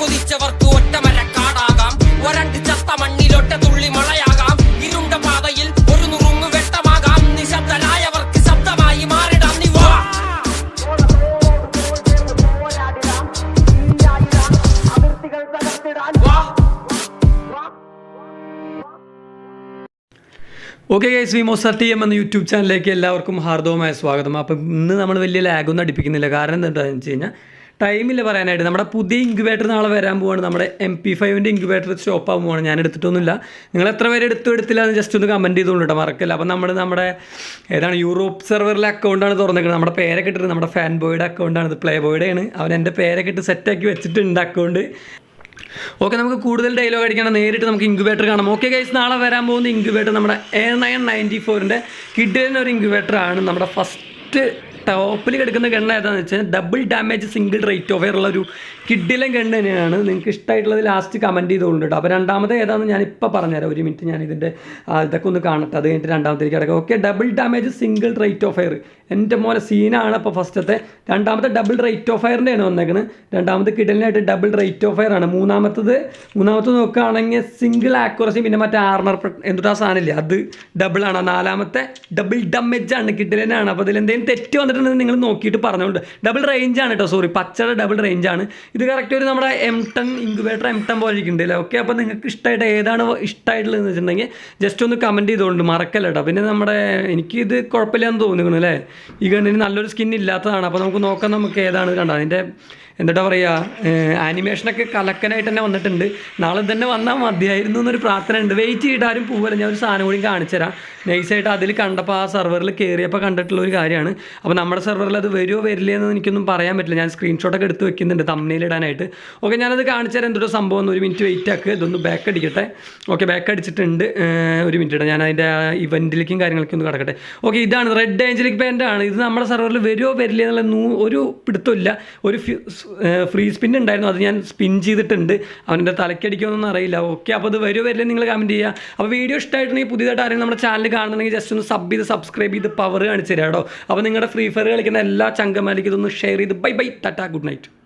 കൊതിച്ചവർക്ക് ഒറ്റമര കാടാകാം. ഒരണ്ട് ചത്ത മണ്ണിലൊറ്റ തുള്ളി മഴയാകാം ഇരുണ്ട പാതയിൽ ഒരു നുറുങ്ങ് വെട്ടമാകാം. നിശബ്ദരായവർക്ക് ശബ്ദമായി മാറിടാം. നിവ വാ. ഓക്കെ ഗൈസ് വി മോസർ ടി എം എന്ന യൂട്യൂബ് ചാനലിലേക്ക് എല്ലാവർക്കും ഹാർദവമായ സ്വാഗതം. അപ്പം ഇന്ന് നമ്മൾ വലിയ ലാഗൊന്നും അടിപ്പിക്കുന്നില്ല. കാരണം എന്താണെന്ന് വെച്ച് കഴിഞ്ഞാൽ ടൈമില്ല പറയാനായിട്ട്. നമ്മുടെ പുതിയ ഇൻക്യുബേറ്റർ നാളെ വരാൻ പോവാണ്. നമ്മുടെ എം പി ഫൈവിന്റെ ഇൻക്യുബേറ്റർ സ്റ്റോപ്പ് ആകാൻ പോവാണ്. ഞാൻ എടുത്തിട്ടൊന്നുമില്ല. നിങ്ങൾ എത്ര പേര് എടുത്തു എടുത്തില്ല എന്ന് ജസ്റ്റ് ഒന്ന് കമന്റ് ചെയ്തോളൂ കേട്ടോ മറക്കില്ല. അപ്പം നമ്മൾ നമ്മുടെ ഏതാണ് യൂറോപ്പ് സെർവറിലെ അക്കൗണ്ടാണ് തുറന്നിരിക്കുന്നത്. നമ്മുടെ പേരൊക്കെ ഇട്ടിട്ട് നമ്മുടെ ഫാൻ ബോയുടെ അക്കൗണ്ടാണ് ഇത് പ്ലേ ബോയുടെയാണ് അവൻ എന്റെ പേരൊക്കെ ഇട്ട് സെറ്റാക്കി വെച്ചിട്ടുണ്ട് അക്കൗണ്ട് ഓക്കെ നമുക്ക് കൂടുതൽ ഡയലോഗ് അടിക്കണം. നേരിട്ട് നമുക്ക് ഇൻക്യുബേറ്റർ കാണാം. ഓക്കെ ഗൈസ് നാളെ വരാൻ പോകുന്ന ഇൻക്യുബേറ്റർ നമ്മുടെ എ നയൻ നയന്റി ഫോറിന്റെ കിഡിലിന് ഒരു ഇൻക്യുബേറ്റർ ആണ്. നമ്മുടെ ഫസ്റ്റ് ടോപ്പിൽ കിടക്കുന്ന ഗണ്ണ ഏതാണെന്ന് വെച്ചാൽ double damage single rate of ഉള്ള ഒരു കിഡിലെ ഗണ്ണ് തന്നെയാണ്. നിങ്ങൾക്ക് ഇഷ്ടമായിട്ടുള്ളത് ലാസ്റ്റ് കമന്റ് ചെയ്തുകൊണ്ട് അപ്പോൾ രണ്ടാമത് ഏതാണെന്ന് ഞാൻ ഇപ്പോൾ പറഞ്ഞുതരാം. ഒരു മിനിറ്റ് ഞാൻ ഇതിന്റെ ഇതൊക്കെ ഒന്ന് കാണട്ടെ. അത് കഴിഞ്ഞിട്ട് രണ്ടാമത്തേക്ക് കിടക്കാം. Okay double damage single rate of fire എന്റെ മോനെ സീനാണ് അപ്പോൾ ഫസ്റ്റത്തെ രണ്ടാമത്തെ ഡബിൾ റേറ്റ് ഓഫ് ഫയറിന്റെയാണ് വന്നേക്കുന്നത് രണ്ടാമത്തെ കിടലിനായിട്ട് ഡബിൾ റേറ്റ് ഓഫ് ഫയർ ആണ്. മൂന്നാമത്തത് മൂന്നാമത്തെ നോക്കുകയാണെങ്കിൽ സിംഗിൾ ആക്യുറസി പിന്നെ മറ്റേ ആർണർ എന്തുട്ടാ സാധനമില്ലേ അത് ഡബിൾ ആണ്. നാലാമത്തെ ഡബിൾ ഡാമേജ് ആണ് കിടലിനാണ് അപ്പോൾ അതിൽ എന്തെങ്കിലും തെറ്റ് വന്നിട്ടുണ്ടെങ്കിൽ നിങ്ങൾ നോക്കിയിട്ട് പറഞ്ഞുകൊണ്ട് ഡബിൾ റേഞ്ച് ആണ് കേട്ടോ സോറി പച്ചയുടെ ഡബിൾ റേഞ്ച് ആണ്. ഇത് കറക്റ്റ് ഒരു നമ്മുടെ M ten incubator M ten പോലെ ഇരിക്കുന്നുണ്ട് അല്ലേ? ഓക്കെ അപ്പോൾ നിങ്ങൾക്ക് ഇഷ്ടമായിട്ട് ഏതാണ് ഇഷ്ടമായിട്ടുള്ളതെന്ന് വെച്ചിട്ടുണ്ടെങ്കിൽ ജസ്റ്റ് ഒന്ന് കമന്റ് ചെയ്തുകൊണ്ട് മറക്കല്ല കേട്ടോ പിന്നെ നമ്മുടെ എനിക്ക് ഇത് കുഴപ്പമില്ലാന്ന് തോന്നുന്നു അല്ലേ? ഈ കണ്ണിന് നല്ലൊരു സ്കിൻ ഇല്ലാത്തതാണ്. അപ്പോൾ നമുക്ക് നോക്കാം നമുക്ക് ഏതാണ് കണ്ടോ അതിന്റെ എന്താ പറയുക ആനിമേഷനൊക്കെ കലക്കനായിട്ട് തന്നെ വന്നിട്ടുണ്ട്. നാളെ തന്നെ വന്നാൽ മതിയായിരുന്നു എന്നൊരു പ്രാർത്ഥന ഉണ്ട്. വെയിറ്റ് ആരും പോവില്ല. ഞാൻ ഒരു സാധനം കൂടി കാണിച്ചു തരാം. നൈസായിട്ട് അതിൽ കണ്ടപ്പോൾ ആ സെർവറിൽ കയറിയപ്പോൾ കണ്ടിട്ടുള്ള ഒരു കാര്യമാണ്. അപ്പോൾ നമ്മുടെ സെർവറിൽ അത് വരുമോ വരില്ല എന്ന് എനിക്കൊന്നും പറയാൻ പറ്റില്ല. ഞാൻ സ്ക്രീൻഷോട്ടൊക്കെ എടുത്ത് വെക്കുന്നുണ്ട് തമ്മിൽ ഇടാനായിട്ട്. ഓക്കെ ഞാനത് കാണിച്ചു തരാം. എന്തൊരു സംഭവം എന്ന് ഒരു മിനിറ്റ് വെയിറ്റ് ആക്കുക ഇതൊന്ന് ബാക്ക് അടിക്കട്ടെ. ഓക്കെ ബാക്ക് അടിച്ചിട്ടുണ്ട്. ഒരു മിനിറ്റ് ഇടാം. ഞാൻ അതിന്റെ ഇവന്റിലേക്കും കാര്യങ്ങളൊക്കെ ഒന്ന് കിടക്കട്ടെ. ഓക്കെ ഇതാണ്. റെഡ് ഏഞ്ചലിക് പാന്റ് ഇത് നമ്മുടെ സെർവറിൽ വരുമോ വരില്ല എന്നുള്ള ഒരു പിടുത്തമില്ല ഒരു ഫ്രീ സ്പിൻ ഉണ്ടായിരുന്നു. അത് ഞാൻ സ്പിൻ ചെയ്തിട്ടുണ്ട്. അവന്റെ തലക്കടിക്കുമെന്നൊന്നും അറിയില്ല. ഓക്കെ അപ്പോൾ അത് വരുമോ വരില്ലേ നിങ്ങൾ കമന്റ് ചെയ്യുക അപ്പോൾ വീഡിയോ ഇഷ്ടമായിട്ടുണ്ടെങ്കിൽ പുതിയതായിട്ട് ആരെങ്കിലും നമ്മുടെ ചാനൽ കാണുന്നുണ്ടെങ്കിൽ ജസ്റ്റ് ഒന്ന് സബ് ചെയ്ത് സബ്സ്ക്രൈബ് ചെയ്ത് പവർ കാണിച്ചു തരാം കേട്ടോ അപ്പോൾ നിങ്ങളുടെ ഫ്രീ ഫയർ കളിക്കുന്ന എല്ലാ ചങ്കമാലിക്കും ഇതൊന്ന് ഷെയർ ചെയ്ത്. Bye bye Tata good night